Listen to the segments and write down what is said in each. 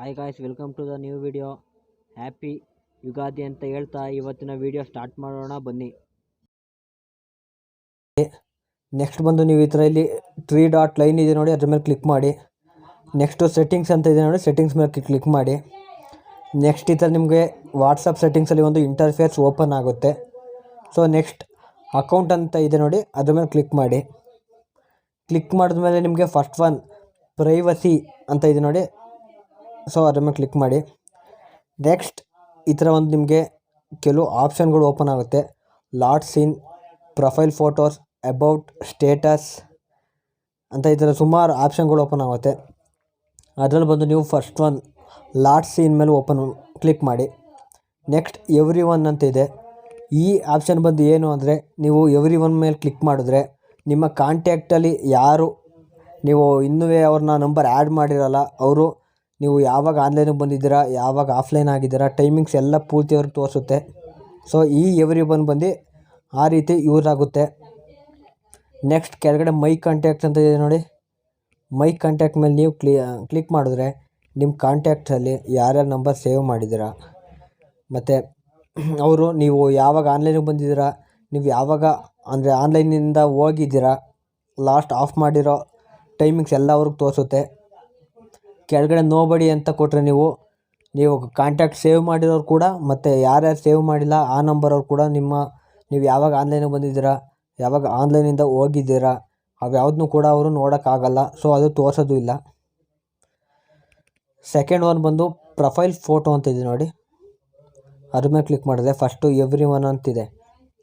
Hi guys welcome to the new video happy Ugadi ಅಂತ ಹೇಳ್ತಾ ಇವತ್ತಿನ ವಿಡಿಯೋ ಸ್ಟಾರ್ಟ್ ಮಾಡೋಣ, ಬನ್ನಿ. ನೆಕ್ಸ್ಟ್ ಬಂದು ನೀವು ಈ ಥರ ಇಲ್ಲಿ ತ್ರೀ ಡಾಟ್ ಲೈನ್ ಇದೆ ನೋಡಿ, ಅದ್ರ ಮೇಲೆ ಕ್ಲಿಕ್ ಮಾಡಿ. ನೆಕ್ಸ್ಟು ಸೆಟ್ಟಿಂಗ್ಸ್ ಅಂತ ಇದೆ ನೋಡಿ ಸೆಟ್ಟಿಂಗ್ಸ್ ಮೇಲೆ ಕ್ಲಿಕ್ ಮಾಡಿ. ನೆಕ್ಸ್ಟ್ ಈ ಥರ ನಿಮಗೆ ವಾಟ್ಸಪ್ ಸೆಟ್ಟಿಂಗ್ಸಲ್ಲಿ ಒಂದು ಇಂಟರ್ಫೇಸ್ ಓಪನ್ ಆಗುತ್ತೆ. ಸೊ ನೆಕ್ಸ್ಟ್ ಅಕೌಂಟ್ ಅಂತ ಇದೆ ನೋಡಿ, ಅದ್ರ ಮೇಲೆ ಕ್ಲಿಕ್ ಮಾಡಿ. ಕ್ಲಿಕ್ ಮಾಡಿದ್ಮೇಲೆ ನಿಮಗೆ ಫಸ್ಟ್ ಒನ್ ಪ್ರೈವಸಿ ಅಂತ ಇದೆ ನೋಡಿ ಸೊ ಅದ್ರ ಮೇಲೆ ಕ್ಲಿಕ್ ಮಾಡಿ. ನೆಕ್ಸ್ಟ್ ಈ ಥರ ಒಂದು ನಿಮಗೆ ಕೆಲವು ಆಪ್ಷನ್ಗಳು ಓಪನ್ ಆಗುತ್ತೆ. Last seen profile photos about status ಅಂತ ಈ ಥರ ಸುಮಾರು ಆಪ್ಷನ್ಗಳು ಓಪನ್ ಆಗುತ್ತೆ. ಅದರಲ್ಲಿ ಬಂದು ನೀವು ಫಸ್ಟ್ ಒನ್ ಲಾಟ್ ಸೀನ್ ಮೇಲೆ ಓಪನ್ ಕ್ಲಿಕ್ ಮಾಡಿ. ನೆಕ್ಸ್ಟ್ ಎವ್ರಿ ಒನ್ ಅಂತ ಇದೆ. ಈ ಆಪ್ಷನ್ ಬಂದು ಏನು ಅಂದರೆ, ನೀವು ಎವ್ರಿ ಒನ್ ಮೇಲೆ ಕ್ಲಿಕ್ ಮಾಡಿದ್ರೆ, ನಿಮ್ಮ ಕಾಂಟ್ಯಾಕ್ಟಲ್ಲಿ ಯಾರು, ನೀವು ಇನ್ನೂ ಅವ್ರನ್ನ ನಂಬರ್ ಆ್ಯಡ್ ಮಾಡಿರಲ್ಲ, ಅವರು ನೀವು ಯಾವಾಗ ಆನ್ಲೈನಿಗೆ ಬಂದಿದ್ದೀರಾ, ಯಾವಾಗ ಆಫ್ಲೈನ್ ಆಗಿದ್ದೀರಾ ಟೈಮಿಂಗ್ಸ್ ಎಲ್ಲ ಪೂರ್ತಿ ಅವ್ರಿಗೆ ತೋರಿಸುತ್ತೆ. ಸೊ ಈ ಎವ್ರಿ ಬಂದು ಬಂದು ಆ ರೀತಿ ಯೂಸ್ ಆಗುತ್ತೆ. ನೆಕ್ಸ್ಟ್ ಕೆಳಗಡೆ ಮೈ ಕಾಂಟ್ಯಾಕ್ಟ್ ಅಂತ ಇದೆ ನೋಡಿ. ಮೈ ಕಾಂಟ್ಯಾಕ್ಟ್ ಮೇಲೆ ನೀವು ಕ್ಲಿ ಕ್ಲಿಕ್ ಮಾಡಿದ್ರೆ ನಿಮ್ಮ ಕಾಂಟ್ಯಾಕ್ಟಲ್ಲಿ ಯಾರ್ಯಾರ ನಂಬರ್ ಸೇವ್ ಮಾಡಿದ್ದೀರಾ. ಮತ್ತು ಅವರು ನೀವು ಯಾವಾಗ ಆನ್ಲೈನಿಗೆ ಬಂದಿದ್ದೀರಾ, ನೀವು ಯಾವಾಗ ಅಂದರೆ ಆನ್ಲೈನಿಂದ ಹೋಗಿದ್ದೀರಾ ಲಾಸ್ಟ್ ಆಫ್ ಮಾಡಿರೋ ಟೈಮಿಂಗ್ಸ್ ಎಲ್ಲ ಅವ್ರಿಗೆ ತೋರಿಸುತ್ತೆ. ಕೆಳಗಡೆ ನೋಬಡಿ ಅಂತ ಕೊಟ್ಟರೆ ನೀವು ನೀವು ಕಾಂಟ್ಯಾಕ್ಟ್ ಸೇವ್ ಮಾಡಿರೋರು ಕೂಡ ಮತ್ತು ಯಾರ್ಯಾರು ಸೇವ್ ಮಾಡಿಲ್ಲ, ಆ ನಂಬರವ್ರು ಕೂಡ ನಿಮ್ಮ, ನೀವು ಯಾವಾಗ ಆನ್ಲೈನಿಗೆ ಬಂದಿದ್ದೀರಾ, ಯಾವಾಗ ಆನ್ಲೈನಿಂದ ಹೋಗಿದ್ದೀರಾ, ಅವು ಯಾವುದನ್ನೂ ಕೂಡ ಅವರು ನೋಡೋಕ್ಕಾಗಲ್ಲ ಸೊ ಅದು ತೋರಿಸೋದು ಇಲ್ಲ. ಸೆಕೆಂಡ್ ಒನ್ ಬಂದು ಪ್ರೊಫೈಲ್ ಫೋಟೋ ಅಂತಿದೆ ನೋಡಿ. ಅದ್ರ ಮೇಲೆ ಕ್ಲಿಕ್ ಮಾಡಿದೆ ಫಸ್ಟು ಎವ್ರಿ ಒನ್ ಅಂತಿದೆ.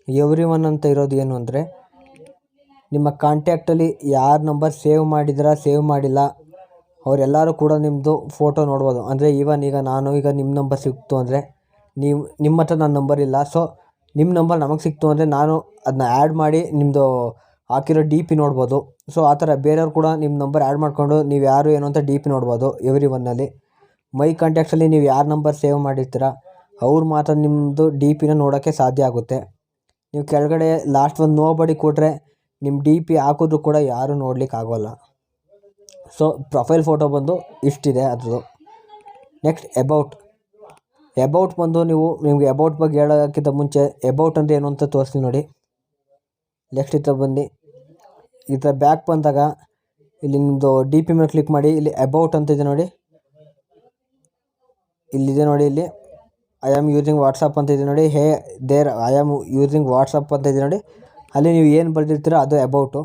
ಎವ್ರಿ ಒನ್ ಅಂತ ಇರೋದು ಏನು ಅಂದರೆ, ನಿಮ್ಮ ಕಾಂಟ್ಯಾಕ್ಟಲ್ಲಿ ಯಾರ ನಂಬರ್ ಸೇವ್ ಮಾಡಿದ್ದೀರಾ ಸೇವ್ ಮಾಡಿಲ್ಲ ಅವರೆಲ್ಲರೂ ಕೂಡ ನಿಮ್ಮದು ಫೋಟೋ ನೋಡ್ಬೋದು. ಅಂದರೆ ಈವನ್ ಈಗ ನಾನು, ಈಗ ನಿಮ್ಮ ನಂಬರ್ ಸಿಕ್ತು ಅಂದರೆ ನೀವು, ನಿಮ್ಮ ಹತ್ರ ನನ್ನ ನಂಬರ್ ಇಲ್ಲ. ಸೊ ನಿಮ್ಮ ನಂಬರ್ ನಮಗೆ ಸಿಕ್ತು ಅಂದರೆ ನಾನು ಅದನ್ನ ಆ್ಯಡ್ ಮಾಡಿ ನಿಮ್ಮದು ಹಾಕಿರೋ ಡಿ ಪಿ ನೋಡ್ಬೋದು. ಸೊ ಆ ಥರ ಬೇರೆಯವ್ರು ಕೂಡ ನಿಮ್ಮ ನಂಬರ್ ಆ್ಯಡ್ ಮಾಡಿಕೊಂಡು ನೀವು ಯಾರು ಏನು ಅಂತ ಡಿ ಪಿ ನೋಡ್ಬೋದು ಎವ್ರಿ ಒನ್ನಲ್ಲಿ ಮೈ ಕಾಂಟ್ಯಾಕ್ಟ್ಸಲ್ಲಿ ನೀವು ಯಾರ ನಂಬರ್ ಸೇವ್ ಮಾಡಿರ್ತೀರ, ಅವ್ರು ಮಾತ್ರ ನಿಮ್ಮದು ಡಿ ಪಿನ ನೋಡೋಕ್ಕೆ ಸಾಧ್ಯ ಆಗುತ್ತೆ. ನೀವು ಕೆಳಗಡೆ ಲಾಸ್ಟ್ ಒಂದು ನೋಬಡಿ ಕೊಟ್ಟರೆ ನಿಮ್ಮ ಡಿ ಪಿ ಹಾಕಿದ್ರು ಕೂಡ ಯಾರೂ ನೋಡ್ಲಿಕ್ಕೆ ಆಗೋಲ್ಲ ಸೊ ಪ್ರೊಫೈಲ್ ಫೋಟೋ ಬಂದು ಇಷ್ಟಿದೆ ಅದ್ರದ್ದು. ನೆಕ್ಸ್ಟ್ ಎಬೌಟ್ ಎಬೌಟ್ ಬಂದು ನೀವು ನಿಮಗೆ ಎಬೌಟ್ ಬಗ್ಗೆ ಹೇಳೋಕ್ಕಿಂತ ಮುಂಚೆ ಎಬೌಟ್ ಅಂದರೆ ಏನು ಅಂತ ತೋರಿಸ್ತೀನಿ ನೋಡಿ. ನೆಕ್ಸ್ಟ್ ಈ ಬನ್ನಿ. ಈ ಥರ ಬ್ಯಾಕ್ ಬಂದಾಗ ಇಲ್ಲಿ ನಿಮ್ಮದು ಡಿ ಪಿ ಮೇಲೆ ಕ್ಲಿಕ್ ಮಾಡಿ, ಇಲ್ಲಿ ಅಬೌಟ್ ಅಂತ ಇದೆ ನೋಡಿ. ಇಲ್ಲಿದೆ ನೋಡಿ ಇಲ್ಲಿ. ಐ ಆಮ್ ಯೂಸಿಂಗ್ ವಾಟ್ಸಪ್ ಅಂತ ಇದೆ ನೋಡಿ. Hey there I am using WhatsApp ಅಂತ ಇದೆ ನೋಡಿ. ಅಲ್ಲಿ ನೀವು ಏನು ಬರೆದಿರ್ತೀರೋ ಅದು ಎಬೌಟು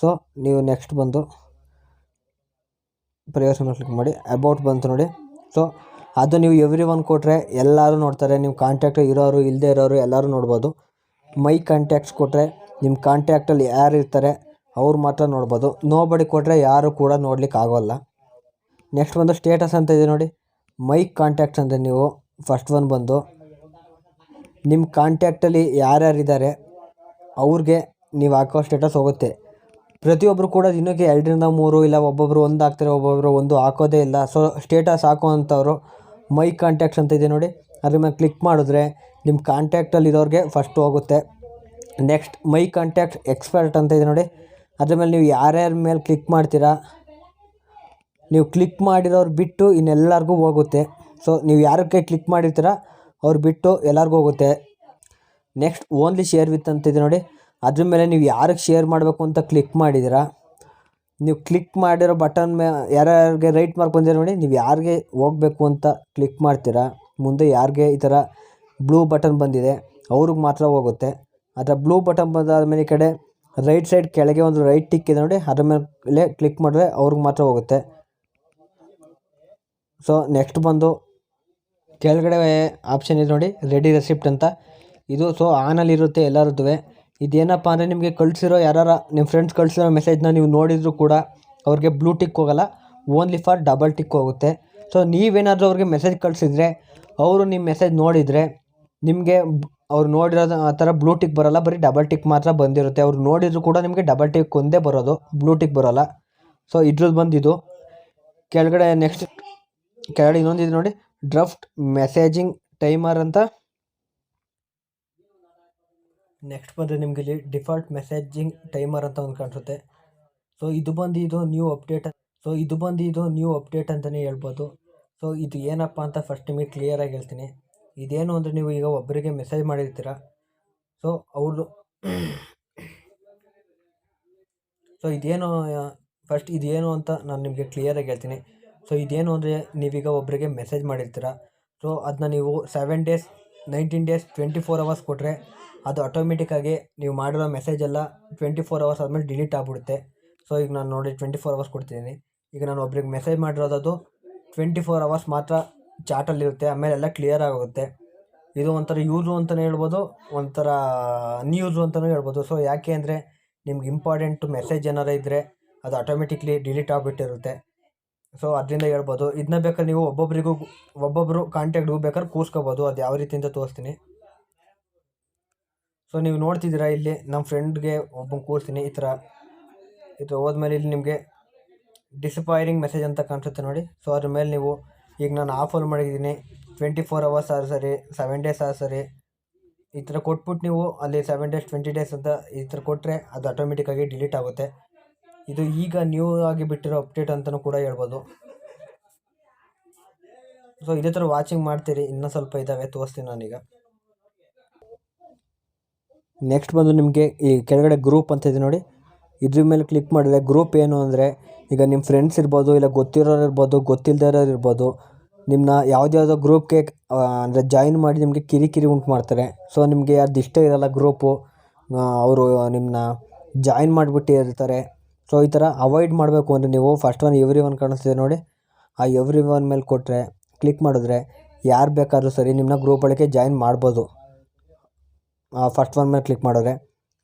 ಸೊ ನೀವು ನೆಕ್ಸ್ಟ್ ಬಂದು. ಮೇಲೆ ಕ್ಲಿಕ್ ಮಾಡಿ ಅಬೌಟ್ ಬಂತು ನೋಡಿ. ಸೊ ಅದು ನೀವು ಎವ್ರಿ ಒನ್ ಕೊಟ್ಟರೆ ಎಲ್ಲರೂ ನೋಡ್ತಾರೆ ನಿಮ್ಮ ಕಾಂಟ್ಯಾಕ್ಟ್ ಇರೋರು ಇಲ್ಲದೆ ಇರೋರು ಎಲ್ಲರೂ ನೋಡ್ಬೋದು. ಮೈ ಕಾಂಟ್ಯಾಕ್ಟ್ಸ್ ಕೊಟ್ಟರೆ ನಿಮ್ಮ ಕಾಂಟ್ಯಾಕ್ಟಲ್ಲಿ ಯಾರು ಇರ್ತಾರೆ, ಅವ್ರು ಮಾತ್ರ ನೋಡ್ಬೋದು. ನೋಬಡಿ ಕೊಟ್ಟರೆ ಯಾರು ಕೂಡ ನೋಡ್ಲಿಕ್ಕೆ ಆಗೋಲ್ಲ. ನೆಕ್ಸ್ಟ್ ಬಂದು ಸ್ಟೇಟಸ್ ಅಂತ ಇದೆ ನೋಡಿ. ಮೈ ಕಾಂಟ್ಯಾಕ್ಟ್ಸ್ ಅಂದರೆ ನೀವು ಫಸ್ಟ್ ಒನ್ ಬಂದು. ನಿಮ್ಮ ಕಾಂಟ್ಯಾಕ್ಟಲ್ಲಿ ಯಾರ್ಯಾರಿದ್ದಾರೆ, ಅವ್ರಿಗೆ ನೀವು ಹಾಕೋ ಸ್ಟೇಟಸ್ ಹೋಗುತ್ತೆ. ಪ್ರತಿಯೊಬ್ಬರು ಕೂಡ ದಿನಕ್ಕೆ ಎರಡರಿಂದ ಮೂರು ಇಲ್ಲ ಒಬ್ಬೊಬ್ಬರು ಒಂದು ಹಾಕ್ತಾರೆ ಒಬ್ಬೊಬ್ಬರು ಒಂದು ಹಾಕೋದೇ ಇಲ್ಲ. ಸೊ ಸ್ಟೇಟಸ್ ಹಾಕುವಂಥವ್ರು ಮೈ ಕಾಂಟ್ಯಾಕ್ಟ್ಸ್ ಅಂತ ಇದೆ ನೋಡಿ. ಅದ್ರ ಮೇಲೆ ಕ್ಲಿಕ್ ಮಾಡಿದ್ರೆ ನಿಮ್ಮ ಕಾಂಟ್ಯಾಕ್ಟಲ್ಲಿ ಇರೋರಿಗೆ ಫಸ್ಟ್ ಹೋಗುತ್ತೆ. ನೆಕ್ಸ್ಟ್ ಮೈ ಕಾಂಟ್ಯಾಕ್ಟ್ ಎಕ್ಸ್ಪರ್ಟ್ ಅಂತ ಇದೆ ನೋಡಿ. ಅದ್ರ ಮೇಲೆ ನೀವು ಯಾರ್ಯಾರ ಮೇಲೆ ಕ್ಲಿಕ್ ಮಾಡ್ತೀರಾ, ನೀವು ಕ್ಲಿಕ್ ಮಾಡಿರೋರು ಬಿಟ್ಟು ಇನ್ನೆಲ್ಲರಿಗೂ ಹೋಗುತ್ತೆ. ಸೊ ನೀವು ಯಾರಕ್ಕೆ ಕ್ಲಿಕ್ ಮಾಡಿರ್ತೀರ, ಅವ್ರು ಬಿಟ್ಟು ಎಲ್ಲರಿಗೂ ಹೋಗುತ್ತೆ. ನೆಕ್ಸ್ಟ್ ಓನ್ಲಿ ಶೇರ್ ವಿತ್ ಅಂತಿದೆ ನೋಡಿ. ಅದ್ರ ಮೇಲೆ ನೀವು ಯಾರಿಗೆ ಶೇರ್ ಮಾಡಬೇಕು ಅಂತ ಕ್ಲಿಕ್ ಮಾಡಿದ್ದೀರಾ? ನೀವು ಕ್ಲಿಕ್ ಮಾಡಿರೋ ಬಟನ್ ಮೇ, ಯಾರ್ಯಾರಿಗೆ ರೈಟ್ ಮಾರ್ಕ್ ಬಂದಿರೋ ನೋಡಿ, ನೀವು ಯಾರಿಗೆ ಹೋಗಬೇಕು ಅಂತ ಕ್ಲಿಕ್ ಮಾಡ್ತೀರಾ? ಮುಂದೆ ಯಾರಿಗೆ ಈ ಥರ ಬ್ಲೂ ಬಟನ್ ಬಂದಿದೆ, ಅವ್ರಿಗೆ ಮಾತ್ರ ಹೋಗುತ್ತೆ. ಅದರ ಬ್ಲೂ ಬಟನ್ ಬಂದಾದ ಮೇಲೆ ಕಡೆ ರೈಟ್ ಸೈಡ್ ಕೆಳಗೆ ಒಂದು ರೈಟ್ ಟಿಕ್ ಇದೆ ನೋಡಿ, ಅದ್ರ ಮೇಲೆ ಕ್ಲಿಕ್ ಮಾಡಿದ್ರೆ ಅವ್ರಿಗೆ ಮಾತ್ರ ಹೋಗುತ್ತೆ. ಸೊ ನೆಕ್ಸ್ಟ್ ಬಂದು ಕೆಳಗಡೆ ಆಪ್ಷನ್ ಇದೆ ನೋಡಿ ರೆಡಿ ರೆಸಿಪ್ಟ್ ಅಂತ. ಇದು ಸೊ ಆನಲ್ಲಿರುತ್ತೆ ಎಲ್ಲರದ್ದು ಇದೇನಪ್ಪ ಅಂದರೆ ನಿಮಗೆ ಕಳಿಸಿರೋ ಯಾರಾರ ನಿಮ್ಮ ಫ್ರೆಂಡ್ಸ್ ಕಳಿಸಿರೋ ಮೆಸೇಜ್ನ ನೀವು ನೋಡಿದರೂ ಕೂಡ ಅವ್ರಿಗೆ ಬ್ಲೂ ಟಿಕ್ ಹೋಗಲ್ಲ ಓನ್ಲಿ ಫಾರ್ ಡಬಲ್ ಟಿಕ್ ಹೋಗುತ್ತೆ. ಸೊ ನೀವೇನಾದರೂ ಅವ್ರಿಗೆ ಮೆಸೇಜ್ ಕಳಿಸಿದ್ರೆ, ಅವರು ನಿಮ್ಮ ಮೆಸೇಜ್ ನೋಡಿದರೆ ನಿಮಗೆ ಅವ್ರು ನೋಡಿರೋ ಆ ಥರ ಬ್ಲೂ ಟಿಕ್ ಬರೋಲ್ಲ, ಬರೀ ಡಬಲ್ ಟಿಕ್ ಮಾತ್ರ ಬಂದಿರುತ್ತೆ. ಅವ್ರು ನೋಡಿದರೂ ಕೂಡ ನಿಮಗೆ ಡಬಲ್ ಟಿಕ್ ಒಂದೇ ಬರೋದು ಬ್ಲೂ ಟಿಕ್ ಬರೋಲ್ಲ. ಸೊ ಇದ್ರದ್ದು ಬಂದಿದ್ದು. ಕೆಳಗಡೆ ನೆಕ್ಸ್ಟ್ ಕೆಳಗಡೆ ಇನ್ನೊಂದಿದೆ ನೋಡಿ ಡ್ರಫ್ಟ್ ಮೆಸೇಜಿಂಗ್ ಟೈಮರ್ ಅಂತ. ನೆಕ್ಸ್ಟ್ ಬಂದರೆ ನಿಮಗೆ ಇಲ್ಲಿ ಡಿಫಾಲ್ಟ್ ಮೆಸೇಜಿಂಗ್ ಟೈಮರ್ ಅಂತ ಒಂದು ಕಾಣಿಸುತ್ತೆ. ಸೊ ಇದು ಬಂದು ಇದು ನ್ಯೂ ಅಪ್ಡೇಟ್ ಸೊ ಇದು ಬಂದು ಇದು ನ್ಯೂ ಅಪ್ಡೇಟ್ ಅಂತಲೇ ಹೇಳ್ಬೋದು. ಸೊ ಇದು ಏನಪ್ಪ ಅಂತ ಫಸ್ಟ್ ನಿಮಗೆ ಕ್ಲಿಯರಾಗಿ ಹೇಳ್ತೀನಿ. ಇದೇನು ಅಂದರೆ ನೀವು ಈಗ ಒಬ್ಬರಿಗೆ ಮೆಸೇಜ್ ಮಾಡಿರ್ತೀರ? ಸೊ ಅವರು ಸೊ ಇದೇನು ಫಸ್ಟ್ ಇದೇನು ಅಂತ ನಾನು ನಿಮಗೆ ಕ್ಲಿಯರಾಗಿ ಹೇಳ್ತೀನಿ. ಸೊ ಇದೇನು ಅಂದರೆ ನೀವೀಗ ಒಬ್ಬರಿಗೆ ಮೆಸೇಜ್ ಮಾಡಿರ್ತೀರ? ಸೊ ಅದನ್ನ ನೀವು seven days nineteen days twenty four hours ಕೊಟ್ಟರೆ ಅದು ಆಟೋಮೆಟಿಕ್ಕಾಗಿ ನೀವು ಮಾಡಿರೋ ಮೆಸೇಜ್ ಎಲ್ಲ ಟ್ವೆಂಟಿ ಫೋರ್ ಅವರ್ಸ್ ಆದಮೇಲೆ ಡಿಲೀಟ್ ಆಗಿಬಿಡುತ್ತೆ. ಸೊ ಈಗ ನಾನು ನೋಡಿ ಟ್ವೆಂಟಿ ಫೋರ್ ಅವರ್ಸ್ ಕೊಡ್ತಿದ್ದೀನಿ. ಈಗ ನಾನು ಒಬ್ರಿಗೆ ಮೆಸೇಜ್ ಮಾಡಿರೋದು ಟ್ವೆಂಟಿ ಫೋರ್ ಅವರ್ಸ್ ಮಾತ್ರ ಚಾಟಲ್ಲಿರುತ್ತೆ ಆಮೇಲೆ ಎಲ್ಲ ಕ್ಲಿಯರ್ ಆಗುತ್ತೆ ಇದು ಒಂಥರ ಯೂಸು ಅಂತಲೇ ಹೇಳ್ಬೋದು, ಒಂಥರ ಅನ್ಯೂಸು ಅಂತಲೂ ಹೇಳ್ಬೋದು. ಸೊ ಯಾಕೆ ಅಂದರೆ ನಿಮ್ಗೆ ಇಂಪಾರ್ಟೆಂಟ್ ಮೆಸೇಜ್ ಏನಾರು ಇದ್ದರೆ ಅದು ಆಟೋಮೆಟಿಕ್ಲಿ ಡಿಲೀಟ್ ಆಗಿಬಿಟ್ಟಿರುತ್ತೆ. ಸೊ ಅದರಿಂದ ಹೇಳ್ಬೋದು. ಇದನ್ನ ಬೇಕಾದ್ರೆ ನೀವು ಒಬ್ಬೊಬ್ಬರಿಗೂ ಒಬ್ಬೊಬ್ಬರು ಕಾಂಟ್ಯಾಕ್ಟ್ಗೂ ಬೇಕಾದ್ರೆ ಕೂರಿಸ್ಕೋಬೋದು ಅದು ಯಾವ ರೀತಿ ಅಂತ ತೋರಿಸ್ತೀನಿ. ಸೊ ನೀವು ನೋಡ್ತಿದ್ದೀರಾ ಇಲ್ಲಿ ನಮ್ಮ ಫ್ರೆಂಡ್ಗೆ ಒಬ್ಬ ಕೂರಿಸ್ತೀನಿ ಈ ಥರ. ಈ ಥರ ಹೋದ್ಮೇಲೆ ಇಲ್ಲಿ ನಿಮಗೆ ಡಿಸಪಾಯರಿಂಗ್ ಮೆಸೇಜ್ ಅಂತ ಕಾಣಿಸುತ್ತೆ ನೋಡಿ. ಸೊ ಅದ್ರ ಮೇಲೆ ನೀವು ಈಗ ನಾನು ಆಫರ್ ಮಾಡಿದ್ದೀನಿ. ಟ್ವೆಂಟಿ ಫೋರ್ ಅವರ್ಸ್ ಆರು ಸರಿ ಸೆವೆನ್ ಡೇಸ್ ಆರು ಸರಿ. ಈ ಥರ ಕೊಟ್ಬಿಟ್ಟು ನೀವು ಅಲ್ಲಿ ಸೆವೆನ್ ಡೇಸ್ ಟ್ವೆಂಟಿ ಡೇಸ್ ಅಂತ ಈ ಥರ ಕೊಟ್ಟರೆ ಅದು ಆಟೋಮೆಟಿಕ್ಕಾಗಿ ಡಿಲೀಟ್ ಆಗುತ್ತೆ. ಇದು ಈಗ ನ್ಯೂ ಆಗಿ ಬಿಟ್ಟಿರೋ ಅಪ್ಡೇಟ್ ಅಂತಲೂ ಕೂಡ ಹೇಳ್ಬೋದು. ಸೊ ಇದೇ ಥರ ವಾಚಿಂಗ್ ಮಾಡ್ತೀರಿ, ಇನ್ನೂ ಸ್ವಲ್ಪ ಇದ್ದಾವೆ ತೋರಿಸ್ತೀನಿ ನಾನೀಗ. ನೆಕ್ಸ್ಟ್ ಬಂದು ನಿಮಗೆ ಈ ಕೆಳಗಡೆ ಗ್ರೂಪ್ ಅಂತ ಇದೆ ನೋಡಿ. ಇದ್ರ ಮೇಲೆ ಕ್ಲಿಕ್ ಮಾಡಿದ್ರೆ ಗ್ರೂಪ್ ಏನು ಅಂದರೆ, ಈಗ ನಿಮ್ಮ ಫ್ರೆಂಡ್ಸ್ ಇರ್ಬೋದು, ಇಲ್ಲ ಗೊತ್ತಿರೋರು ಇರ್ಬೋದು ಗೊತ್ತಿಲ್ಲದೆ ಇರ್ಬೋದು ನಿಮ್ಮನ್ನ ಯಾವುದ್ಯಾವುದೋ ಗ್ರೂಪ್ಗೆ ಅಂದರೆ ಜಾಯಿನ್ ಮಾಡಿ ನಿಮಗೆ ಕಿರಿಕಿರಿ ಉಂಟು ಮಾಡ್ತಾರೆ. ಸೊ ನಿಮಗೆ ಅದು ಇಷ್ಟ ಇರೋಲ್ಲ ಗ್ರೂಪು ಅವರು ನಿಮ್ಮನ್ನ ಜಾಯಿನ್ ಮಾಡಿಬಿಟ್ಟು ಇರ್ತಾರೆ ಸೊ ಈ ಥರ ಅವಾಯ್ಡ್ ಮಾಡಬೇಕು ಅಂದರೆ ನೀವು ಫಸ್ಟ್ ಒನ್ ಎವ್ರಿ ಒನ್ ಕಾಣಿಸ್ತಿದೆ ನೋಡಿ. ಆ ಎವ್ರಿ ಒನ್ ಮೇಲೆ ಕೊಟ್ಟರೆ ಕ್ಲಿಕ್ ಮಾಡಿದ್ರೆ ಯಾರು ಬೇಕಾದರೂ ಸರಿ ನಿಮ್ಮನ್ನ ಗ್ರೂಪ್ ಒಳಗೆ ಜಾಯಿನ್ ಮಾಡ್ಬೋದು. ಫಸ್ಟ್ ಒನ್ ಮೇಲೆ ಕ್ಲಿಕ್ ಮಾಡಿದ್ರೆ.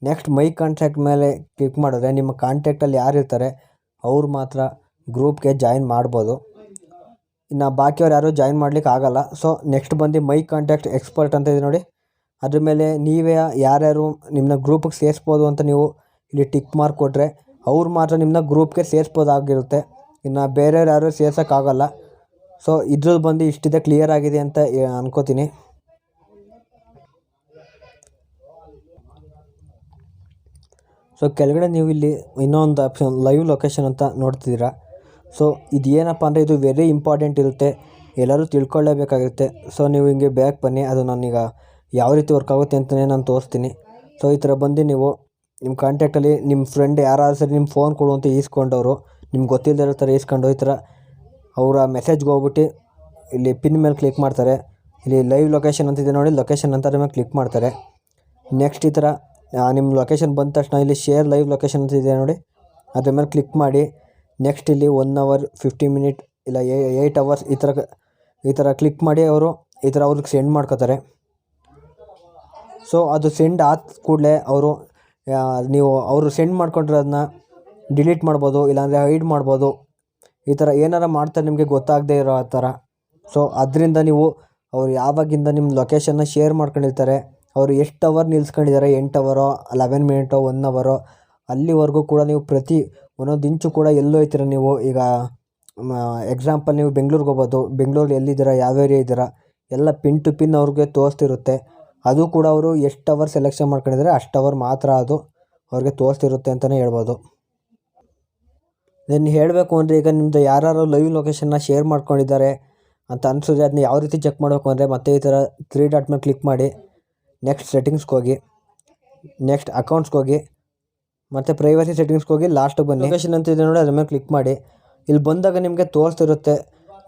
ನೆಕ್ಸ್ಟ್ ಮೈ ಕಾಂಟ್ಯಾಕ್ಟ್ ಮೇಲೆ ಕ್ಲಿಕ್ ಮಾಡಿದ್ರೆ ನಿಮ್ಮ ಕಾಂಟ್ಯಾಕ್ಟಲ್ಲಿ ಯಾರು ಇರ್ತಾರೆ, ಅವ್ರು ಮಾತ್ರ ಗ್ರೂಪ್ಗೆ ಜಾಯಿನ್ ಮಾಡ್ಬೋದು. ಇನ್ನು ಬಾಕಿಯವ್ರು ಯಾರೂ ಜಾಯಿನ್ ಮಾಡ್ಲಿಕ್ಕೆ ಆಗಲ್ಲ. ಸೊ ನೆಕ್ಸ್ಟ್ ಬಂದು ಮೈ ಕಾಂಟ್ಯಾಕ್ಟ್ ಎಕ್ಸ್ಪರ್ಟ್ ಅಂತ ಇದೆ ನೋಡಿ. ಅದ್ರ ಮೇಲೆ ನೀವೇ ಯಾರ್ಯಾರು ನಿಮ್ಮನ್ನ ಗ್ರೂಪಿಗೆ ಸೇರಿಸ್ಬೋದು ಅಂತ ನೀವು ಇಲ್ಲಿ ಟಿಕ್ ಮಾರ್ಕ್ ಕೊಟ್ಟರೆ ಅವ್ರು ಮಾತ್ರ ನಿಮ್ಮನ್ನ ಗ್ರೂಪ್ಗೆ ಸೇರಿಸ್ಬೋದಾಗಿರುತ್ತೆ. ಇನ್ನು ಬೇರೆಯವ್ರು ಯಾರೂ ಸೇರ್ಸೋಕ್ಕಾಗಲ್ಲ. ಸೊ ಇದ್ರದ್ದು ಬಂದು ಇಷ್ಟಿದೆ ಕ್ಲಿಯರ್ ಆಗಿದೆ ಅಂತ ಅನ್ಕೋತೀನಿ. ಸೊ ಕೆಳಗಡೆ ನೀವು ಇಲ್ಲಿ ಇನ್ನೊಂದು ಆಪ್ಷನ್ ಲೈವ್ ಲೊಕೇಶನ್ ಅಂತ ನೋಡ್ತಿದ್ದೀರಾ. ಸೊ ಇದು ಏನಪ್ಪ ಅಂದರೆ ಇದು ವೆರಿ ಇಂಪಾರ್ಟೆಂಟ್ ಇರುತ್ತೆ. ಎಲ್ಲರೂ ತಿಳ್ಕೊಳ್ಳೇಬೇಕಾಗಿರುತ್ತೆ. ಸೊ ನೀವು ಹಿಂಗೆ ಬ್ಯಾಕ್ ಬನ್ನಿ. ಅದು ನಾನೀಗ ಯಾವ ರೀತಿ ವರ್ಕ್ ಆಗುತ್ತೆ ಅಂತಲೇ ನಾನು ತೋರಿಸ್ತೀನಿ. ಸೊ ಈ ಥರ ಬಂದು ನೀವು ನಿಮ್ಮ ಕಾಂಟ್ಯಾಕ್ಟಲ್ಲಿ ನಿಮ್ಮ ಫ್ರೆಂಡ್ ಯಾರಾದರೂ ಸರಿ ನಿಮ್ಮ ಫೋನ್ ಕೊಡು ಅಂತ ಈಸ್ಕೊಂಡವರು, ನಿಮ್ಗೆ ಗೊತ್ತಿಲ್ಲದೆ ಇರೋ ಥರ ಈಸ್ಕೊಂಡು ಈ ಥರ ಅವರ ಮೆಸೇಜ್ಗೆ ಹೋಗ್ಬಿಟ್ಟು ಇಲ್ಲಿ ಪಿನ್ ಮೇಲೆ ಕ್ಲಿಕ್ ಮಾಡ್ತಾರೆ. ಇಲ್ಲಿ ಲೈವ್ ಲೊಕೇಶನ್ ಅಂತಿದೆ ನೋಡಿ ಲೊಕೇಶನ್ ಅಂತ ಮೇಲೆ ಕ್ಲಿಕ್ ಮಾಡ್ತಾರೆ. ನೆಕ್ಸ್ಟ್ ಈ ಥರ ನಿಮ್ಮ ಲೊಕೇಶನ್ ಬಂದ ತಕ್ಷಣ ಇಲ್ಲಿ ಶೇರ್ ಲೈವ್ ಲೊಕೇಶನ್ ಅಂತ ಇದೆ ನೋಡಿ, ಅದ್ರ ಮೇಲೆ ಕ್ಲಿಕ್ ಮಾಡಿ. ನೆಕ್ಸ್ಟ್ ಇಲ್ಲಿ ಒನ್ ಅವರ್ ಫಿಫ್ಟಿ ಮಿನಿಟ್ ಇಲ್ಲ ಏಯ್ಟ್ ಅವರ್ಸ್ ಈ ಥರ ಈ ಥರ ಕ್ಲಿಕ್ ಮಾಡಿ ಅವರು, ಈ ಥರ ಅವ್ರಿಗೆ ಸೆಂಡ್ ಮಾಡ್ಕೋತಾರೆ. ಸೊ ಅದು ಸೆಂಡ್ ಆದ ಕೂಡಲೇ ಅವರು ನೀವು ಅವರು ಸೆಂಡ್ ಮಾಡ್ಕೊಂಡಿರೋದನ್ನ ಡಿಲೀಟ್ ಮಾಡ್ಬೋದು, ಇಲ್ಲಾಂದರೆ ಹೈಡ್ ಮಾಡ್ಬೋದು. ಈ ಥರ ಏನಾರ ಮಾಡ್ತಾರೆ ನಿಮಗೆ ಗೊತ್ತಾಗದೇ ಇರೋ ಆ ಥರ ಸೊ ಅದರಿಂದ ನೀವು ಅವ್ರು ಯಾವಾಗಿಂದ ನಿಮ್ಮ ಲೊಕೇಶನ್ನ ಶೇರ್ ಮಾಡ್ಕೊಂಡಿರ್ತಾರೆ, ಅವರು ಎಷ್ಟು ಅವರ್ ನಿಲ್ಸ್ಕೊಂಡಿದ್ದಾರೆ, ಎಂಟು ಅವರೋ ಲೆವೆನ್ ಮಿನಿಟೋ ಒನ್ ಅವರೋ ಅಲ್ಲಿವರೆಗೂ ಕೂಡ ನೀವು ಪ್ರತಿ ಒಂದೊಂದು ಇಂಚು ಕೂಡ ಎಲ್ಲೋಯ್ತೀರ ನೀವು. ಈಗ ಎಕ್ಸಾಂಪಲ್ ನೀವು ಬೆಂಗ್ಳೂರಿಗೆ ಹೋಗ್ಬೋದು ಬೆಂಗಳೂರಲ್ಲಿ ಎಲ್ಲಿದ್ದೀರಾ, ಯಾವ ಏರಿಯಾ ಇದ್ದೀರಾ, ಎಲ್ಲ ಪಿನ್ ಟು ಪಿನ್ ಅವ್ರಿಗೆ ತೋರಿಸ್ತಿರುತ್ತೆ. ಅದು ಕೂಡ ಅವರು ಎಷ್ಟು ಅವರ್ ಸೆಲೆಕ್ಷನ್ ಮಾಡ್ಕೊಂಡಿದ್ದಾರೆ, ಅಷ್ಟು ಅವರ್ ಮಾತ್ರ ಅದು ಅವ್ರಿಗೆ ತೋರಿಸ್ತಿರುತ್ತೆ ಅಂತಲೇ ಹೇಳ್ಬೋದು. ನೀನು ಹೇಳಬೇಕು ಅಂದರೆ ಈಗ ನಿಮ್ಮದು ಯಾರು ಲೈವ್ ಲೊಕೇಶನ್ನ ಶೇರ್ ಮಾಡ್ಕೊಂಡಿದ್ದಾರೆ ಅಂತ ಅನಿಸಿದ್ರೆ ಅದನ್ನ ಯಾವ ರೀತಿ ಚೆಕ್ ಮಾಡಬೇಕು ಅಂದರೆ ಮತ್ತೆ ಈ ಥರ ತ್ರೀ ಡಾಟ್ ಮೇಲೆ ಕ್ಲಿಕ್ ಮಾಡಿ ನೆಕ್ಸ್ಟ್ ಸೆಟ್ಟಿಂಗ್ಸ್ಗೆ ಹೋಗಿ ನೆಕ್ಸ್ಟ್ ಅಕೌಂಟ್ಸ್ಗೆ ಹೋಗಿ, ಮತ್ತು ಪ್ರೈವಸಿ ಸೆಟ್ಟಿಂಗ್ಸ್ಗೆ ಹೋಗಿ ಲಾಸ್ಟಿಗೆ ಬನ್ನಿ. ಲೊಕೇಶನ್ ಅಂತ ಇದೆ ನೋಡಿ, ಅದ್ರ ಮೇಲೆ ಕ್ಲಿಕ್ ಮಾಡಿ. ಇಲ್ಲಿ ಬಂದಾಗ ನಿಮಗೆ ತೋರಿಸ್ತಿರುತ್ತೆ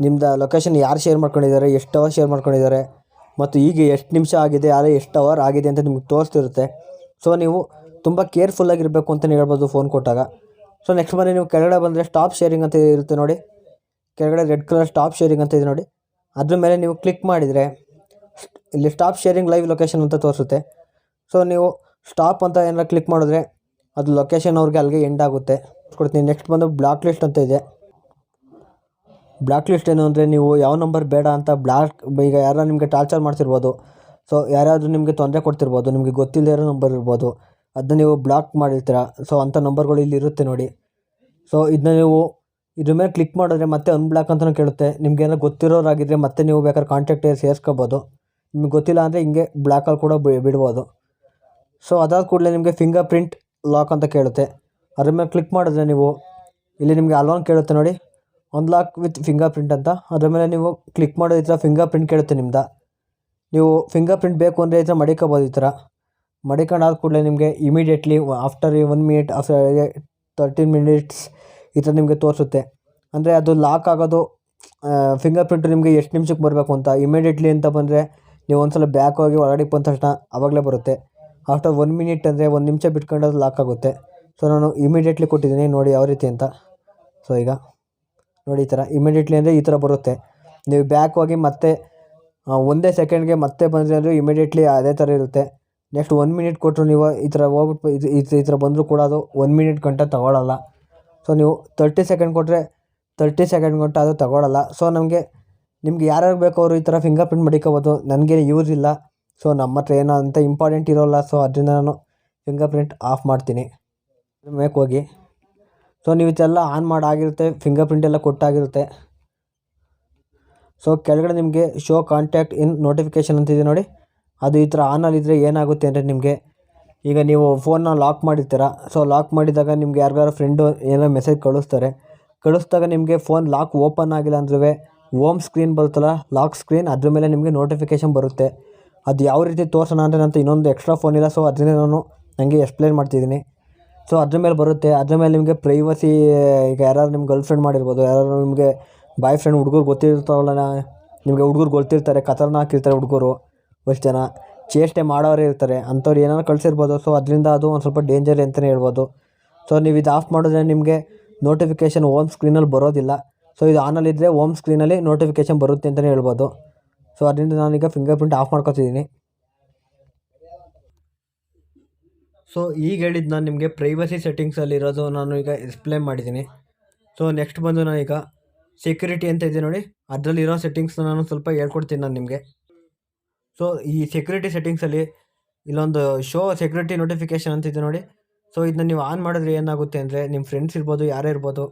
ನಿಮ್ದು ಲೊಕೇಶನ್ ಯಾರು ಶೇರ್ ಮಾಡ್ಕೊಂಡಿದ್ದಾರೆ, ಎಷ್ಟು ಅವರ್ ಶೇರ್ ಮಾಡ್ಕೊಂಡಿದ್ದಾರೆ ಮತ್ತು ಈಗ ಎಷ್ಟು ನಿಮಿಷ ಆಗಿದೆ ಆದರೆ ಎಷ್ಟು ಅವರ್ ಆಗಿದೆ ಅಂತ ನಿಮ್ಗೆ ತೋರಿಸ್ತಿರುತ್ತೆ. ಸೊ ನೀವು ತುಂಬ ಕೇರ್ಫುಲ್ಲಾಗಿರಬೇಕು ಅಂತಲೇ ಹೇಳ್ಬೋದು ಫೋನ್ ಕೊಟ್ಟಾಗ. ಸೊ ನೆಕ್ಸ್ಟ್ ಬಂದು ನೀವು ಕೆಳಗಡೆ ಬಂದರೆ ಸ್ಟಾಪ್ ಶೇರಿಂಗ್ ಅಂತ ಇರುತ್ತೆ ನೋಡಿ. ಕೆಳಗಡೆ ರೆಡ್ ಕಲರ್ ಸ್ಟಾಪ್ ಶೇರಿಂಗ್ ಅಂತ ಇದೆ ನೋಡಿ. ಅದ್ರ ಮೇಲೆ ನೀವು ಕ್ಲಿಕ್ ಮಾಡಿದರೆ ಇಲ್ಲಿ ಸ್ಟಾಪ್ ಶೇರಿಂಗ್ ಲೈವ್ ಲೊಕೇಶನ್ ಅಂತ ತೋರಿಸುತ್ತೆ. ಸೊ ನೀವು ಸ್ಟಾಪ್ ಅಂತ ಏನಾರ ಕ್ಲಿಕ್ ಮಾಡಿದ್ರೆ ಅದು ಲೊಕೇಶನ್ ಅವ್ರಿಗೆ ಅಲ್ಲಿಗೆ ಎಂಡ್ ಆಗುತ್ತೆ. ಕೊಡ್ತೀನಿ. ನೆಕ್ಸ್ಟ್ ಬಂದು ಬ್ಲಾಕ್ ಲಿಸ್ಟ್ ಅಂತ ಇದೆ. ಬ್ಲಾಕ್ ಲಿಸ್ಟ್ ಏನು ಅಂದರೆ ನೀವು ಯಾವ ನಂಬರ್ ಬೇಡ ಅಂತ ಬ್ಲಾಕ್, ಈಗ ಯಾರೋ ನಿಮಗೆ ಟಾರ್ಚರ್ ಮಾಡ್ತಿರ್ಬೋದು, ಸೊ ಯಾರಾದರೂ ನಿಮಗೆ ತೊಂದರೆ ಕೊಡ್ತಿರ್ಬೋದು, ನಿಮಗೆ ಗೊತ್ತಿಲ್ಲದೇ ಇರೋ ನಂಬರ್ ಇರ್ಬೋದು, ಅದನ್ನ ನೀವು ಬ್ಲಾಕ್ ಮಾಡಿರ್ತೀರ, ಸೊ ಅಂಥ ನಂಬರ್ಗಳು ಇಲ್ಲಿ ಇರುತ್ತೆ ನೋಡಿ. ಸೊ ಇದನ್ನ ನೀವು ಇದ್ರ ಮೇಲೆ ಕ್ಲಿಕ್ ಮಾಡಿದ್ರೆ ಮತ್ತೆ ಅನ್ಬ್ಲಾಕ್ ಅಂತಲೂ ಕೇಳುತ್ತೆ. ನಿಮ್ಗೆ ಏನೋ ಗೊತ್ತಿರೋರಾಗಿದ್ದರೆ ಮತ್ತೆ ನೀವು ಬೇಕಾದ್ರೆ ಕಾಂಟ್ಯಾಕ್ಟ್ ಸೇರಿಸ್ಕೋಬೋದು. ನಿಮ್ಗೆ ಗೊತ್ತಿಲ್ಲ ಅಂದರೆ ಹಿಂಗೆ ಬ್ಲ್ಯಾಕಲ್ಲಿ ಕೂಡ ಬಿಡ್ಬೋದು. ಸೊ ಅದಾದ ಕೂಡಲೇ ನಿಮಗೆ ಫಿಂಗರ್ ಪ್ರಿಂಟ್ ಲಾಕ್ ಅಂತ ಕೇಳುತ್ತೆ. ಅದ್ರ ಮೇಲೆ ಕ್ಲಿಕ್ ಮಾಡಿದ್ರೆ ನೀವು, ಇಲ್ಲಿ ನಿಮಗೆ ಅಲೋನ್ ಕೇಳುತ್ತೆ ನೋಡಿ. ಅನ್ಲಾಕ್ ವಿತ್ ಫಿಂಗರ್ ಪ್ರಿಂಟ್ ಅಂತ. ಅದರ ಮೇಲೆ ನೀವು ಕ್ಲಿಕ್ ಮಾಡೋದು ಈ ಥರ ಫಿಂಗರ್ ಪ್ರಿಂಟ್ ಕೇಳುತ್ತೆ ನಿಮ್ದು. ನೀವು ಫಿಂಗರ್ ಪ್ರಿಂಟ್ ಬೇಕು ಅಂದರೆ ಈ ಥರ ಮಡಿಕೋಬೋದು ಈ ಥರ. ಮಡಿಕೊಂಡು ಆದ ಕೂಡಲೇ ನಿಮಗೆ immediately after one minute after thirteen minutes ಈ ಥರ ನಿಮಗೆ ತೋರಿಸುತ್ತೆ. ಅಂದರೆ ಅದು ಲಾಕ್ ಆಗೋದು ಫಿಂಗರ್ ಪ್ರಿಂಟು ನಿಮಗೆ ಎಷ್ಟು ನಿಮಿಷಕ್ಕೆ ಬರಬೇಕು ಅಂತ. ಇಮಿಡಿಯೇಟ್ಲಿ ಅಂತ ಬಂದರೆ ನೀವು ಒಂದು ಸಲ ಬ್ಯಾಕ್ ಹೋಗಿ ಒಳಗಡೆ ಬಂದ ತಕ್ಷಣ ಆವಾಗಲೇ ಬರುತ್ತೆ. ಆಫ್ಟರ್ ಒನ್ ಮಿನಿಟ್ ಅಂದರೆ ಒಂದು ನಿಮಿಷ ಬಿಟ್ಕೊಂಡು ಅದು ಲಾಕ್ ಆಗುತ್ತೆ. ಸೊ ನಾನು ಇಮಿಡಿಯೇಟ್ಲಿ ಕೊಟ್ಟಿದ್ದೀನಿ ನೋಡಿ ಯಾವ ರೀತಿ ಅಂತ. ಸೊ ಈಗ ನೋಡಿ ಈ ಥರ ಇಮಿಡಿಯೇಟ್ಲಿ ಅಂದರೆ ಈ ಥರ ಬರುತ್ತೆ. ನೀವು ಬ್ಯಾಕ್ ಹೋಗಿ ಮತ್ತೆ ಒಂದೇ ಸೆಕೆಂಡ್ಗೆ ಮತ್ತೆ ಬಂದರೆ ಅಂದರೆ ಇಮಿಡಿಯೇಟ್ಲಿ ಅದೇ ಥರ ಇರುತ್ತೆ. ನೆಕ್ಸ್ಟ್ ಒನ್ ಮಿನಿಟ್ ಕೊಟ್ಟರು ನೀವು ಈ ಥರ ಹೋಗ್ಬಿಟ್ಟು ಇದು, ಈ ಥರ- ಬಂದರೂ ಕೂಡ ಅದು ಒನ್ ಮಿನಿಟ್ ಗಂಟೆ ತೊಗೊಳಲ್ಲ. ಸೊ ನೀವು ತರ್ಟಿ ಸೆಕೆಂಡ್ ಕೊಟ್ಟರೆ ತರ್ಟಿ ಸೆಕೆಂಡ್ ಗಂಟೆ ಅದು ತೊಗೊಳಲ್ಲ. ಸೊ ನಮಗೆ, ನಿಮ್ಗೆ ಯಾರ್ಯಾರು ಬೇಕೋ ಅವರು ಈ ಥರ ಫಿಂಗರ್ ಪ್ರಿಂಟ್ ಮಡಿಕೋಬೋದು. ನನಗೆ ಯೂಸ್ ಇಲ್ಲ. ಸೊ ನಮ್ಮ ಹತ್ರ ಏನೋ ಅಂತ ಇಂಪಾರ್ಟೆಂಟ್ ಇರೋಲ್ಲ. ಸೊ ಅದರಿಂದ ನಾನು ಫಿಂಗರ್ ಪ್ರಿಂಟ್ ಆಫ್ ಮಾಡ್ತೀನಿ. ಮೇಕ್ ಹೋಗಿ. ಸೊ ನೀವು ಇದೆಲ್ಲ ಆನ್ ಮಾಡಾಗಿರುತ್ತೆ ಫಿಂಗರ್ ಪ್ರಿಂಟ್ ಎಲ್ಲ ಕೊಟ್ಟಾಗಿರುತ್ತೆ. ಸೊ ಕೆಳಗಡೆ ನಿಮಗೆ ಶೋ ಕಾಂಟ್ಯಾಕ್ಟ್ ಇನ್ ನೋಟಿಫಿಕೇಷನ್ ಅಂತಿದೆ ನೋಡಿ. ಅದು ಈ ಥರ ಆನಲ್ಲಿದ್ದರೆ ಏನಾಗುತ್ತೆ ಅಂದರೆ ನಿಮಗೆ ಈಗ ನೀವು ಫೋನ್ನ ಲಾಕ್ ಮಾಡಿರ್ತೀರ. ಸೊ ಲಾಕ್ ಮಾಡಿದಾಗ ನಿಮ್ಗೆ ಯಾರಿಗಾರು ಫ್ರೆಂಡು ಏನೋ ಮೆಸೇಜ್ ಕಳಿಸ್ತಾರೆ. ಕಳಿಸ್ದಾಗ ನಿಮಗೆ ಫೋನ್ ಲಾಕ್ ಓಪನ್ ಆಗಿಲ್ಲ ಅಂದ್ರೂ ಓಮ್ ಸ್ಕ್ರೀನ್ ಬರುತ್ತಲ್ಲ ಲಾಕ್ ಸ್ಕ್ರೀನ್ ಅದ್ರ ಮೇಲೆ ನಿಮಗೆ ನೋಟಿಫಿಕೇಷನ್ ಬರುತ್ತೆ. ಅದು ಯಾವ ರೀತಿ ತೋರಿಸೋಣ ಅಂದರೆ ನಂತ ಇನ್ನೊಂದು ಎಕ್ಸ್ಟ್ರಾ ಫೋನ್ ಇಲ್ಲ. ಸೊ ಅದನ್ನೇ ನಾನು ನನಗೆ ಎಕ್ಸ್ಪ್ಲೇನ್ ಮಾಡ್ತಿದ್ದೀನಿ. ಸೊ ಅದ್ರ ಮೇಲೆ ಬರುತ್ತೆ. ಅದ್ರ ಮೇಲೆ ನಿಮಗೆ ಪ್ರೈವಸಿ ಈಗ ಯಾರಾದ್ರೂ ನಿಮ್ಮ ಗರ್ಲ್ ಫ್ರೆಂಡ್ ಮಾಡಿರ್ಬೋದು, ಯಾರಾದ್ರೂ ನಿಮಗೆ ಬಾಯ್ ಫ್ರೆಂಡ್ ಹುಡುಗರು ಗೊತ್ತಿರ್ತಾವಲ್ಲ ನಿಮಗೆ ಹುಡುಗರು ಗೊತ್ತಿರ್ತಾರೆ ಖತರ್ನಾಕ್ ಇರ್ತಾರೆ ಹುಡುಗರು ಎಷ್ಟು ಜನ. ಚೇಷ್ಟೆ ಮಾಡೋರೇ ಇರ್ತಾರೆ, ಅಂಥವ್ರು ಏನಾದ್ರು ಕಳಿಸಿರ್ಬೋದು. ಸೊ ಅದರಿಂದ ಅದು ಒಂದು ಸ್ವಲ್ಪ ಡೇಂಜರ್ ಅಂತಲೇ ಹೇಳ್ಬೋದು. ಸೊ ನೀವು ಇದು ಆಫ್ ಮಾಡಿದ್ರೆ ನಿಮಗೆ ನೋಟಿಫಿಕೇಷನ್ ಓಮ್ ಸ್ಕ್ರೀನಲ್ಲಿ ಬರೋದಿಲ್ಲ. ಸೊ ಇದು ಆನಲ್ಲಿದ್ದರೆ ಓಮ್ ಸ್ಕ್ರೀನಲ್ಲಿ ನೋಟಿಫಿಕೇಷನ್ ಬರುತ್ತೆ ಅಂತಲೇ ಹೇಳ್ಬೋದು. ಸೊ ಅದರಿಂದ ನಾನೀಗ ಫಿಂಗರ್ ಪ್ರಿಂಟ್ ಆಫ್ ಮಾಡ್ಕೊತಿದ್ದೀನಿ. ಸೊ ಈಗ ಹೇಳಿದ್ದು ನಾನು ನಿಮಗೆ ಪ್ರೈವಸಿ ಸೆಟ್ಟಿಂಗ್ಸಲ್ಲಿರೋದು ನಾನು ಈಗ ಎಕ್ಸ್ಪ್ಲೇನ್ ಮಾಡಿದ್ದೀನಿ. ಸೊ ನೆಕ್ಸ್ಟ್ ಬಂದು ನಾನೀಗ ಸೆಕ್ಯೂರಿಟಿ ಅಂತ ಇದೆ ನೋಡಿ. ಅದರಲ್ಲಿರೋ ಸೆಟ್ಟಿಂಗ್ಸ್ನ ನಾನು ಸ್ವಲ್ಪ ಹೇಳ್ಕೊಡ್ತೀನಿ ನಾನು ನಿಮಗೆ. ಸೊ ಈ ಸೆಕ್ಯೂರಿಟಿ ಸೆಟ್ಟಿಂಗ್ಸಲ್ಲಿ ಇಲ್ಲೊಂದು ಶೋ ಸೆಕ್ಯೂರಿಟಿ ನೋಟಿಫಿಕೇಷನ್ ಅಂತ ಇದೆ ನೋಡಿ. ಸೊ ಇದನ್ನ ನೀವು ಆನ್ ಮಾಡಿದ್ರೆ ಏನಾಗುತ್ತೆ ಅಂದರೆ ನಿಮ್ಮ ಫ್ರೆಂಡ್ಸ್ ಇರ್ಬೋದು, ಯಾರೇ ಇರ್ಬೋದು.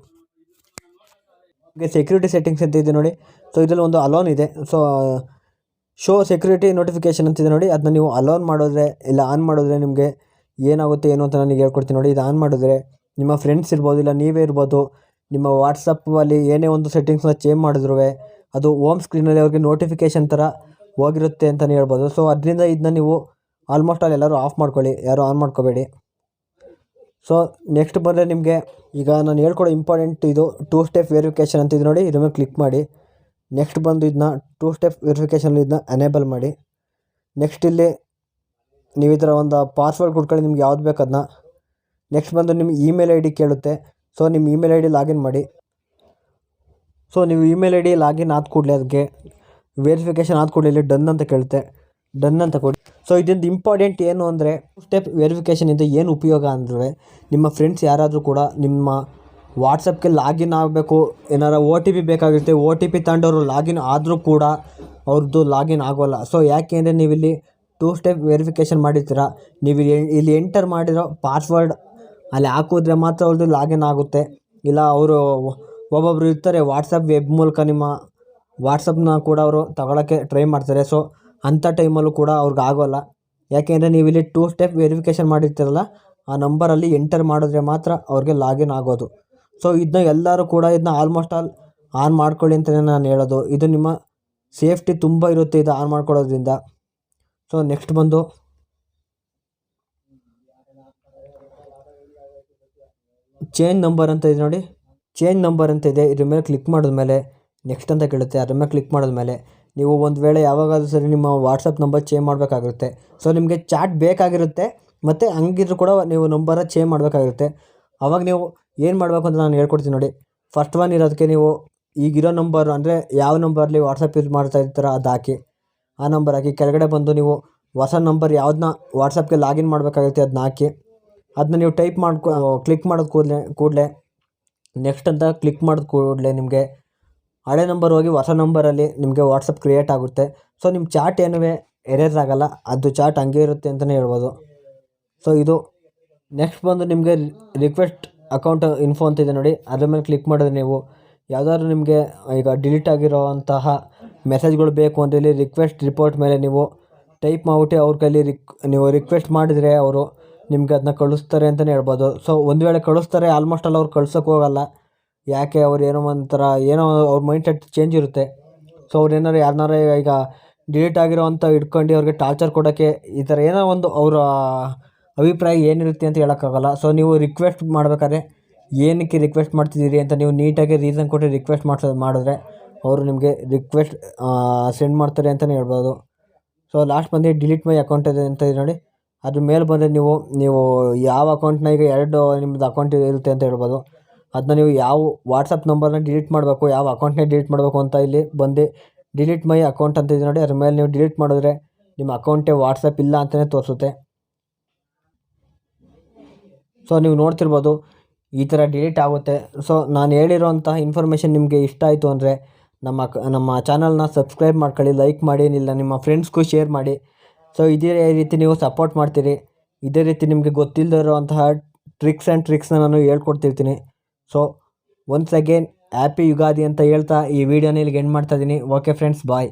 ನಿಮಗೆ ಸೆಕ್ಯೂರಿಟಿ ಸೆಟ್ಟಿಂಗ್ಸ್ ಅಂತ ಇದೆ ನೋಡಿ. ಸೊ ಇದರಲ್ಲಿ ಒಂದು ಅಲೋನ್ ಇದೆ. ಸೊ ಶೋ ಸೆಕ್ಯೂರಿಟಿ ನೋಟಿಫಿಕೇಷನ್ ಅಂತಿದೆ ನೋಡಿ. ಅದನ್ನ ನೀವು ಅಲೋನ್ ಮಾಡಿದ್ರೆ, ಇಲ್ಲ ಆನ್ ಮಾಡಿದ್ರೆ ನಿಮಗೆ ಏನಾಗುತ್ತೆ, ಏನು ಅಂತ ನನಗೆ ಹೇಳ್ಕೊಡ್ತೀನಿ ನೋಡಿ. ಇದು ಆನ್ ಮಾಡಿದ್ರೆ ನಿಮ್ಮ ಫ್ರೆಂಡ್ಸ್ ಇರ್ಬೋದು, ಇಲ್ಲ ನೀವೇ ಇರ್ಬೋದು, ನಿಮ್ಮ ವಾಟ್ಸಪ್ಪಲ್ಲಿ ಏನೇ ಒಂದು ಸೆಟ್ಟಿಂಗ್ಸ್ನ ಚೇಂಜ್ ಮಾಡಿದ್ರು ಅದು ಓಮ್ ಸ್ಕ್ರೀನಲ್ಲಿ ಅವ್ರಿಗೆ ನೋಟಿಫಿಕೇಷನ್ ಥರ ಹೋಗಿರುತ್ತೆ ಅಂತಲೇ ಹೇಳ್ಬೋದು. ಸೊ ಅದರಿಂದ ಇದನ್ನ ನೀವು ಆಲ್ಮೋಸ್ಟ್ ಆಲ್ ಎಲ್ಲರೂ ಆಫ್ ಮಾಡ್ಕೊಳ್ಳಿ. ಯಾರೂ ಆನ್ ಮಾಡ್ಕೋಬೇಡಿ. ಸೊ ನೆಕ್ಸ್ಟ್ ಬಂದರೆ ನಿಮಗೆ ಈಗ ನಾನು ಹೇಳ್ಕೊಡೋ ಇಂಪಾರ್ಟೆಂಟ್ ಇದು ಟೂ ಸ್ಟೆಪ್ ವೆರಿಫಿಕೇಷನ್ ಅಂತಿದ್ದು ನೋಡಿ. ಇದ್ರ ಕ್ಲಿಕ್ ಮಾಡಿ. ನೆಕ್ಸ್ಟ್ ಬಂದು ಇದನ್ನ ಟೂ ಸ್ಟೆಪ್ ವೆರಿಫಿಕೇಷನ್ ಇದನ್ನ ಎನೇಬಲ್ ಮಾಡಿ. ನೆಕ್ಸ್ಟ್ ಇಲ್ಲಿ ನೀವು ಈ ಒಂದು ಪಾಸ್ವರ್ಡ್ ಕೊಟ್ಕೊಳ್ಳಿ, ನಿಮ್ಗೆ ಯಾವ್ದು ಬೇಕು ಅದನ್ನ. ನೆಕ್ಸ್ಟ್ ಬಂದು ನಿಮ್ಮ ಇಮೇಲ್ ಐ ಡಿ ಕೇಳುತ್ತೆ. ಸೊ ನಿಮ್ಮ ಇಮೇಲ್ ಐ ಡಿ ಲಾಗಿನ್ ಮಾಡಿ. ಸೊ ನೀವು ಇಮೇಲ್ ಐ ಡಿ ಲಾಗಿನ್ ಆದ ಕೂಡಲೇ ಅದಕ್ಕೆ ವೆರಿಫಿಕೇಷನ್ ಆದ ಕೂಡಲೇ ಡನ್ ಅಂತ ಕೇಳುತ್ತೆ. ಡನ್ ಅಂತ ಕೊಡಿ. ಸೊ ಇದರಿಂದ ಇಂಪಾರ್ಟೆಂಟ್ ಏನು ಅಂದರೆ ಸ್ಟೆಪ್ ವೆರಿಫಿಕೇಷನಿಂದ ಏನು ಉಪಯೋಗ ಅಂದರೆ, ನಿಮ್ಮ ಫ್ರೆಂಡ್ಸ್ ಯಾರಾದರೂ ಕೂಡ ನಿಮ್ಮ ವಾಟ್ಸಪ್ಗೆ ಲಾಗಿನ್ ಆಗಬೇಕು, ಏನಾರ ಓ ಟಿ ಪಿ ಬೇಕಾಗಿರುತ್ತೆ ಓ ಟಿ ಪಿ ತಗೊಂಡವರು ಲಾಗಿನ್ ಆದರೂ ಕೂಡ ಅವ್ರದ್ದು ಲಾಗಿನ್ ಆಗೋಲ್ಲ. ಸೊ ಯಾಕೆ ಅಂದರೆ ನೀವಿಲ್ಲಿ ಟೂ ಸ್ಟೆಪ್ ವೆರಿಫಿಕೇಷನ್ ಮಾಡಿರ್ತೀರ? ನೀವು ಇಲ್ಲಿ ಎಂಟರ್ ಮಾಡಿರೋ ಪಾಸ್ವರ್ಡ್ ಅಲ್ಲಿ ಹಾಕಿದ್ರೆ ಮಾತ್ರ ಅವ್ರದ್ದು ಲಾಗಿನ್ ಆಗುತ್ತೆ. ಇಲ್ಲ, ಅವರು ಒಬ್ಬೊಬ್ರು ಇರ್ತಾರೆ ವಾಟ್ಸಪ್ ವೆಬ್ ಮೂಲಕ ನಿಮ್ಮ ವಾಟ್ಸಪ್ನ ಕೂಡ ಅವರು ತಗೊಳ್ಳೋಕ್ಕೆ ಟ್ರೈ ಮಾಡ್ತಾರೆ. ಸೊ ಅಂಥ ಟೈಮಲ್ಲೂ ಕೂಡ ಅವ್ರಿಗೆ ಆಗೋಲ್ಲ. ಯಾಕೆಂದರೆ ನೀವು ಇಲ್ಲಿ ಟೂ ಸ್ಟೆಪ್ ವೆರಿಫಿಕೇಷನ್ ಮಾಡಿರ್ತೀರಲ್ಲ, ಆ ನಂಬರಲ್ಲಿ ಎಂಟರ್ ಮಾಡಿದ್ರೆ ಮಾತ್ರ ಅವ್ರಿಗೆ ಲಾಗಿನ್ ಆಗೋದು. ಸೊ ಇದನ್ನ ಎಲ್ಲರೂ ಕೂಡ ಇದನ್ನ ಆಲ್ಮೋಸ್ಟ್ ಆಲ್ ಆನ್ ಮಾಡ್ಕೊಳ್ಳಿ ಅಂತಲೇ ನಾನು ಹೇಳೋದು. ಇದು ನಿಮ್ಮ ಸೇಫ್ಟಿ ತುಂಬ ಇರುತ್ತೆ, ಇದು ಆನ್ ಮಾಡ್ಕೊಳ್ಳೋದ್ರಿಂದ. ಸೊ ನೆಕ್ಸ್ಟ್ ಬಂದು ಚೇಂಜ್ ನಂಬರ್ ಅಂತ ಇದೆ ನೋಡಿ. ಚೇಂಜ್ ನಂಬರ್ ಅಂತ ಇದೆ. ಇದ್ರ ಮೇಲೆ ಕ್ಲಿಕ್ ಮಾಡಿದ್ಮೇಲೆ ನೆಕ್ಸ್ಟ್ ಅಂತ ಕೇಳುತ್ತೆ. ಅದ್ರ ಮೇಲೆ ಕ್ಲಿಕ್ ಮಾಡಿದ್ಮೇಲೆ ನೀವು ಒಂದು ವೇಳೆ ಯಾವಾಗಾದರೂ ಸರಿ ನಿಮ್ಮ ವಾಟ್ಸಪ್ ನಂಬರ್ ಚೇಂಜ್ ಮಾಡಬೇಕಾಗಿರುತ್ತೆ. ಸೊ ನಿಮಗೆ ಚಾಟ್ ಬೇಕಾಗಿರುತ್ತೆ ಮತ್ತು ಹಂಗಿದ್ರು ಕೂಡ ನೀವು ನಂಬರ ಚೇಂಜ್ ಮಾಡಬೇಕಾಗಿರುತ್ತೆ. ಆವಾಗ ನೀವು ಏನು ಮಾಡಬೇಕು ಅಂತ ನಾನು ಹೇಳ್ಕೊಡ್ತೀನಿ ನೋಡಿ. ಫಸ್ಟ್ ಒನ್ ಇರೋದಕ್ಕೆ ನೀವು ಈಗಿರೋ ನಂಬರ್ ಅಂದರೆ ಯಾವ ನಂಬರ್ಲಿ ವಾಟ್ಸಪ್ ಯೂಸ್ ಮಾಡ್ತಾ ಇರ್ತಾರೋ ಅದು ಹಾಕಿ ಆ ನಂಬರ್ ಹಾಕಿ. ಕೆಳಗಡೆ ಬಂದು ನೀವು ಹೊಸ ನಂಬರ್ ಯಾವ್ದನ್ನ ವಾಟ್ಸಪ್ಗೆ ಲಾಗಿನ್ ಮಾಡಬೇಕಾಗುತ್ತೆ ಅದನ್ನ ಹಾಕಿ. ಅದನ್ನ ನೀವು ಟೈಪ್ ಮಾಡ್ಕೊ ಕ್ಲಿಕ್ ಮಾಡೋದು ಕೂಡಲೇ ಕೂಡಲೇ. ನೆಕ್ಸ್ಟ್ ಅಂತ ಕ್ಲಿಕ್ ಮಾಡಿದ ಕೂಡಲೇ ನಿಮಗೆ. ಹಳೆ ನಂಬರ್ ಹೋಗಿ ಹೊಸ ನಂಬರಲ್ಲಿ ನಿಮಗೆ ವಾಟ್ಸಪ್ ಕ್ರಿಯೇಟ್ ಆಗುತ್ತೆ. ಸೊ ನಿಮ್ಮ ಚಾಟ್ ಏನೂ ಎರೇಸ್ ಆಗೋಲ್ಲ. ಅದು ಚಾಟ್ ಹಂಗೆ ಇರುತ್ತೆ ಅಂತಲೇ ಹೇಳ್ಬೋದು. ಸೊ ಇದು ನೆಕ್ಸ್ಟ್ ಬಂದು ನಿಮಗೆ ರಿಕ್ವೆಸ್ಟ್ ಅಕೌಂಟ್ ಇನ್ಫೋ ಅಂತ ಇದೆ ನೋಡಿ. ಅದ್ರ ಮೇಲೆ ಕ್ಲಿಕ್ ಮಾಡಿದ್ರೆ ನೀವು ಯಾವುದಾದ್ರು ನಿಮಗೆ ಈಗ ಡಿಲೀಟ್ ಆಗಿರೋವಂತಹ ಮೆಸೇಜ್ಗಳು ಬೇಕು ಅಂದರೆ ಇಲ್ಲಿ ರಿಕ್ವೆಸ್ಟ್ ರಿಪೋರ್ಟ್ ಮೇಲೆ ನೀವು ಟೈಪ್ ಮಾಡಿಬಿಟ್ಟು ಅವ್ರ ಕೈಲಿ ರಿಕ್ ನೀವು ರಿಕ್ವೆಸ್ಟ್ ಮಾಡಿದರೆ ಅವರು ನಿಮ್ಗೆ ಅದನ್ನ ಕಳಿಸ್ತಾರೆ ಅಂತಲೇ ಹೇಳ್ಬೋದು. ಸೊ ಒಂದು ವೇಳೆ ಕಳಿಸ್ತಾರೆ ಆಲ್ಮೋಸ್ಟ್ ಆಲ್ ಅವ್ರು ಕಳ್ಸೋಕ್ಕೆ ಹೋಗಲ್ಲ. ಯಾಕೆ ಅವ್ರು ಏನೋ ಒಂಥರ, ಏನೋ ಅವ್ರ ಮೈಂಡ್ ಸೆಟ್ ಚೇಂಜ್ ಇರುತ್ತೆ. ಸೊ ಅವ್ರು ಏನಾರು ಯಾರನ್ನಾರ ಈಗ ಡಿಲೀಟ್ ಆಗಿರೋವಂಥ ಇಟ್ಕೊಂಡು ಅವ್ರಿಗೆ ಟಾರ್ಚರ್ ಕೊಡೋಕ್ಕೆ ಈ ಥರ ಏನೋ ಒಂದು ಅವರ ಅಭಿಪ್ರಾಯ ಏನಿರುತ್ತೆ ಅಂತ ಹೇಳೋಕ್ಕಾಗಲ್ಲ. ಸೊ ನೀವು ರಿಕ್ವೆಸ್ಟ್ ಮಾಡ್ಬೇಕಾದ್ರೆ ಏನಕ್ಕೆ ರಿಕ್ವೆಸ್ಟ್ ಮಾಡ್ತಿದ್ದೀರಿ ಅಂತ ನೀವು ನೀಟಾಗಿ ರೀಸನ್ ಕೊಟ್ಟು ರಿಕ್ವೆಸ್ಟ್ ಮಾಡ್ಸೋ ಮಾಡಿದ್ರೆ ಅವರು ನಿಮಗೆ ರಿಕ್ವೆಸ್ಟ್ ಸೆಂಡ್ ಮಾಡ್ತಾರೆ ಅಂತಲೇ ಹೇಳ್ಬೋದು. ಸೊ ಲಾಸ್ಟ್ ಬಂದು ಡಿಲೀಟ್ ಮೈ ಅಕೌಂಟ್ ಇದೆ ಅಂತ ಇದೆ ನೋಡಿ. ಅದ್ರ ಮೇಲೆ ಬಂದರೆ ನೀವು ನೀವು ಯಾವ ಅಕೌಂಟ್ನ ಈಗ ಎರಡು ನಿಮ್ಮದು ಅಕೌಂಟ್ ಇರುತ್ತೆ ಅಂತ ಹೇಳ್ಬೋದು. ಅದನ್ನ ನೀವು ಯಾವ ವಾಟ್ಸಪ್ ನಂಬರ್ನ ಡಿಲೀಟ್ ಮಾಡಬೇಕು, ಯಾವ ಅಕೌಂಟ್ನೇ ಡಿಲೀಟ್ ಮಾಡಬೇಕು ಅಂತ ಇಲ್ಲಿ ಬಂದು ಡಿಲೀಟ್ ಮೈ ಅಕೌಂಟ್ ಅಂತ ಇದೆ ನೋಡಿ. ಅದ್ರ ಮೇಲೆ ನೀವು ಡಿಲೀಟ್ ಮಾಡಿದ್ರೆ ನಿಮ್ಮ ಅಕೌಂಟೇ ವಾಟ್ಸಪ್ ಇಲ್ಲ ಅಂತಲೇ ತೋರಿಸುತ್ತೆ. ಸೊ ನೀವು ನೋಡ್ತಿರ್ಬೋದು ಈ ಥರ ಡಿಲೀಟ್ ಆಗುತ್ತೆ. ಸೊ ನಾನು ಹೇಳಿರೋಂಥ ಇನ್ಫಾರ್ಮೇಷನ್ ನಿಮಗೆ ಇಷ್ಟ ಆಯಿತು ಅಂದರೆ ನಮ್ಮ ನಮ್ಮ ಚಾನಲ್ನ ಸಬ್ಸ್ಕ್ರೈಬ್ ಮಾಡ್ಕೊಳ್ಳಿ, ಲೈಕ್ ಮಾಡಿ, ಇಲ್ಲ ನಿಮ್ಮ ಫ್ರೆಂಡ್ಸ್ಗೂ ಶೇರ್ ಮಾಡಿ. ಸೊ, ಇದೇ ರೀತಿ ನೀವು ಸಪೋರ್ಟ್ ಮಾಡ್ತೀರಿ. ಇದೇ ರೀತಿ ನಿಮಗೆ ಗೊತ್ತಿಲ್ಲದಿರುವಂತಹ ಟ್ರಿಕ್ಸ್ ಆ್ಯಂಡ್ ಟ್ರಿಕ್ಸ್ನ ನಾನು ಹೇಳ್ಕೊಡ್ತಿರ್ತೀನಿ. So once again happy Ugadi ಅಂತ ಹೇಳ್ತಾ ಈ ವಿಡಿಯೋನ ಇಲ್ಲಿಗೆ ಎಂಡ್ ಮಾಡ್ತಾ ಇದ್ದೀನಿ ಓಕೆ ಫ್ರೆಂಡ್ಸ್ ಬಾಯ್